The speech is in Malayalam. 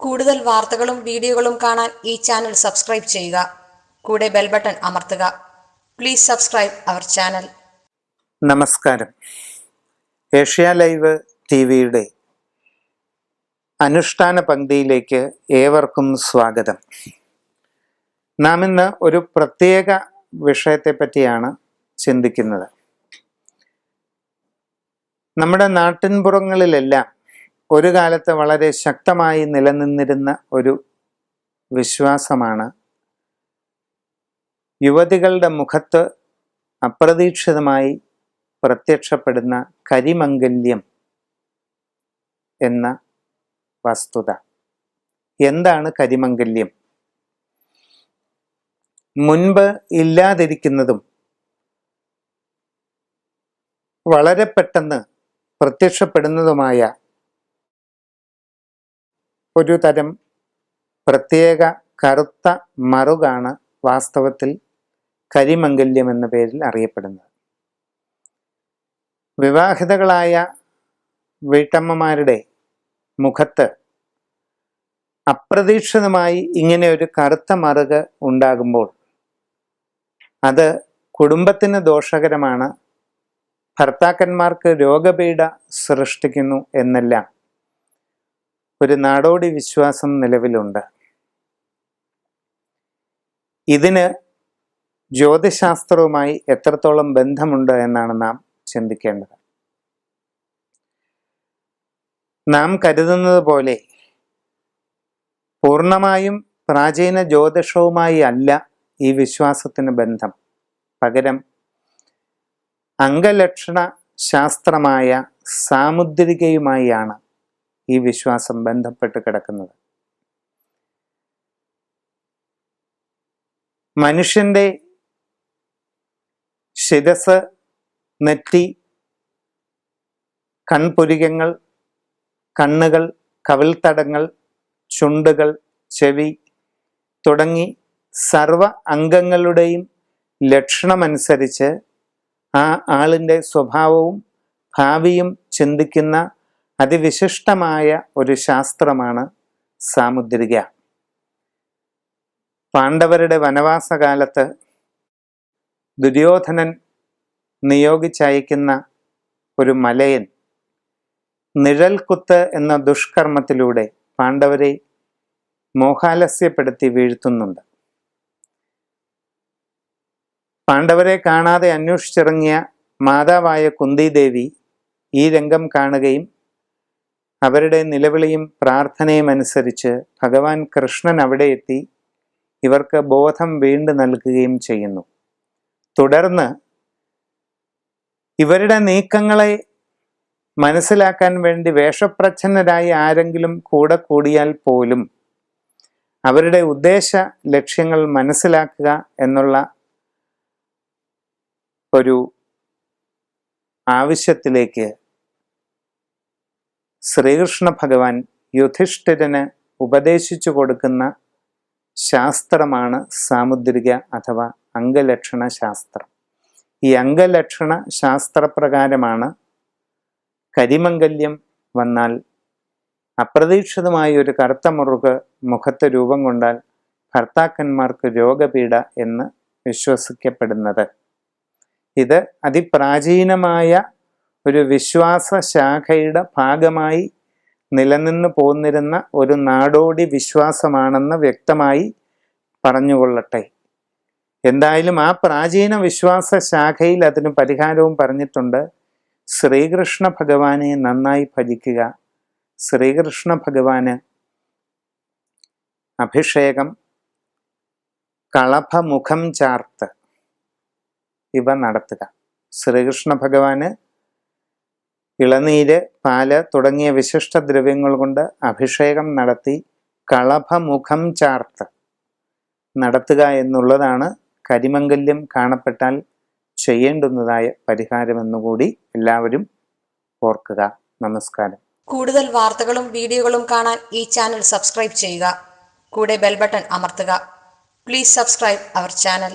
കൂടുതൽ വാർത്തകളും വീഡിയോകളും കാണാൻ ഈ ചാനൽ സബ്സ്ക്രൈബ് ചെയ്യുക. കൂടെ ബെൽ ബട്ടൺ അമർത്തുക. Please subscribe our channel. നമസ്കാരം. ഏഷ്യ ലൈവ് ടി വിയുടെ അനുഷ്ഠാന പങ്ക്തിയിലേക്ക് ഏവർക്കും സ്വാഗതം. നാം ഇന്ന് ഒരു പ്രത്യേക വിഷയത്തെ പറ്റിയാണ് ചിന്തിക്കുന്നത്. നമ്മുടെ നാട്ടിൻപുറങ്ങളിലെല്ലാം ഒരു കാലത്ത് വളരെ ശക്തമായി നിലനിന്നിരുന്ന ഒരു വിശ്വാസമാണ് യുവതികളുടെ മുഖത്ത് അപ്രതീക്ഷിതമായി പ്രത്യക്ഷപ്പെടുന്ന കരിമംഗല്യം എന്ന വസ്തുത. എന്താണ് കരിമംഗല്യം? മുൻപ് ഇല്ലാതിരിക്കുന്നതും വളരെ പെട്ടെന്ന് പ്രത്യക്ഷപ്പെടുന്നതുമായ ഒരു തരം പ്രത്യേക കറുത്ത മറുകാണ് വാസ്തവത്തിൽ കരിമംഗല്യം എന്ന പേരിൽ അറിയപ്പെടുന്നത്. വിവാഹിതകളായ വീട്ടമ്മമാരുടെ മുഖത്ത് അപ്രതീക്ഷിതമായി ഇങ്ങനെ ഒരു കറുത്ത മറുക് ഉണ്ടാകുമ്പോൾ അത് കുടുംബത്തിന് ദോഷകരമാണ്. ഭർത്താക്കന്മാർക്ക് രോഗപീഠ സൃഷ്ടിക്കുന്നു എന്നെല്ലാം ഒരു നാടോടി വിശ്വാസം നിലവിലുണ്ട്. ഇതിന് ജ്യോതിശാസ്ത്രവുമായി എത്രത്തോളം ബന്ധമുണ്ട് എന്നാണ് നാം ചിന്തിക്കേണ്ടത്. നാം കരുതുന്നത് പോലെ പൂർണമായും പ്രാചീന ജ്യോതിഷവുമായി അല്ല ഈ വിശ്വാസത്തിന് ബന്ധം. പകരം അംഗലക്ഷണ ശാസ്ത്രമായ സാമുദ്രികയുമായാണ് ഈ വിശ്വാസം ബന്ധപ്പെട്ട് കിടക്കുന്നത്. മനുഷ്യന്റെ ശിരസ് നെറ്റി കൺപുരികങ്ങൾ കണ്ണുകൾ കവിൾത്തടങ്ങൾ ചുണ്ടുകൾ ചെവി തുടങ്ങി സർവ അംഗങ്ങളുടെയും ലക്ഷണമനുസരിച്ച് ആ ആളിന്റെ സ്വഭാവവും ഭാവിയും ചിന്തിക്കുന്ന അതിവിശിഷ്ടമായ ഒരു ശാസ്ത്രമാണ് സാമുദ്രിക. പാണ്ഡവരുടെ വനവാസകാലത്ത് ദുര്യോധനൻ നിയോഗിച്ചയക്കുന്ന ഒരു മലയൻ നിഴൽക്കുത്ത് എന്ന ദുഷ്കർമ്മത്തിലൂടെ പാണ്ഡവരെ മോഹാലസ്യപ്പെടുത്തി വീഴ്ത്തുന്നുണ്ട്. പാണ്ഡവരെ കാണാതെ അന്വേഷിച്ചിറങ്ങിയ മാതാവായ കുന്തിദേവി ഈ രംഗം കാണുകയും അവരുടെ നിലവിളിയും പ്രാർത്ഥനയും അനുസരിച്ച് ഭഗവാൻ കൃഷ്ണൻ അവിടെ എത്തി ഇവർക്ക് ബോധം വീണ്ടു നൽകുകയും ചെയ്യുന്നു. തുടർന്ന് ഇവരുടെ നീക്കങ്ങളെ മനസ്സിലാക്കാൻ വേണ്ടി വേഷപ്രച്ഛന്നരായി ആരെങ്കിലും കൂടെ കൂടിയാൽ പോലും അവരുടെ ഉദ്ദേശ ലക്ഷ്യങ്ങൾ മനസ്സിലാക്കുക എന്നുള്ള ഒരു ആവശ്യത്തിലേക്ക് ശ്രീകൃഷ്ണ ഭഗവാൻ യുധിഷ്ഠിരന് ഉപദേശിച്ചു കൊടുക്കുന്ന ശാസ്ത്രമാണ് സാമുദ്രിക അഥവാ അംഗലക്ഷണ ശാസ്ത്രം. ഈ അംഗലക്ഷണ ശാസ്ത്രപ്രകാരമാണ് കരിമംഗല്യം വന്നാൽ അപ്രതീക്ഷിതമായ ഒരു കറുത്ത മുറുക് മുഖത്ത് രൂപം കൊണ്ടാൽ ഭർത്താക്കന്മാർക്ക് രോഗപീഠ എന്ന് വിശ്വസിക്കപ്പെടുന്നത്. ഇത് അതിപ്രാചീനമായ ഒരു വിശ്വാസ ശാഖയുടെ ഭാഗമായി നിലനിന്ന് പോന്നിരുന്ന ഒരു നാടോടി വിശ്വാസമാണെന്ന് വ്യക്തമായി പറഞ്ഞുകൊള്ളട്ടെ. എന്തായാലും ആ പ്രാചീന വിശ്വാസ ശാഖയിൽ അതിന് പരിഹാരവും പറഞ്ഞിട്ടുണ്ട്. ശ്രീകൃഷ്ണ ഭഗവാനെ നന്നായി ഭജിക്കുക. ശ്രീകൃഷ്ണ ഭഗവാന് അഭിഷേകം കളഭമുഖം ചാർത്ത് ഇവ നടത്തുക. ശ്രീകൃഷ്ണ ഭഗവാന് ഇളനീര് പാൽ തുടങ്ങിയ വിശിഷ്ട ദ്രവ്യങ്ങൾ കൊണ്ട് അഭിഷേകം നടത്തി കളഭമുഖം ചാർത്ത്. നടത്തുക എന്നുള്ളതാണ് കരിമംഗല്യം കാണപ്പെട്ടാൽ ചെയ്യേണ്ടുന്നതായ പരിഹാരമെന്നുകൂടി എല്ലാവരും ഓർക്കുക. നമസ്കാരം. കൂടുതൽ വാർത്തകളും വീഡിയോകളും കാണാൻ ഈ ചാനൽ സബ്സ്ക്രൈബ് ചെയ്യുക. കൂടെ ബെൽബട്ടൺ അമർത്തുക. Please subscribe our channel.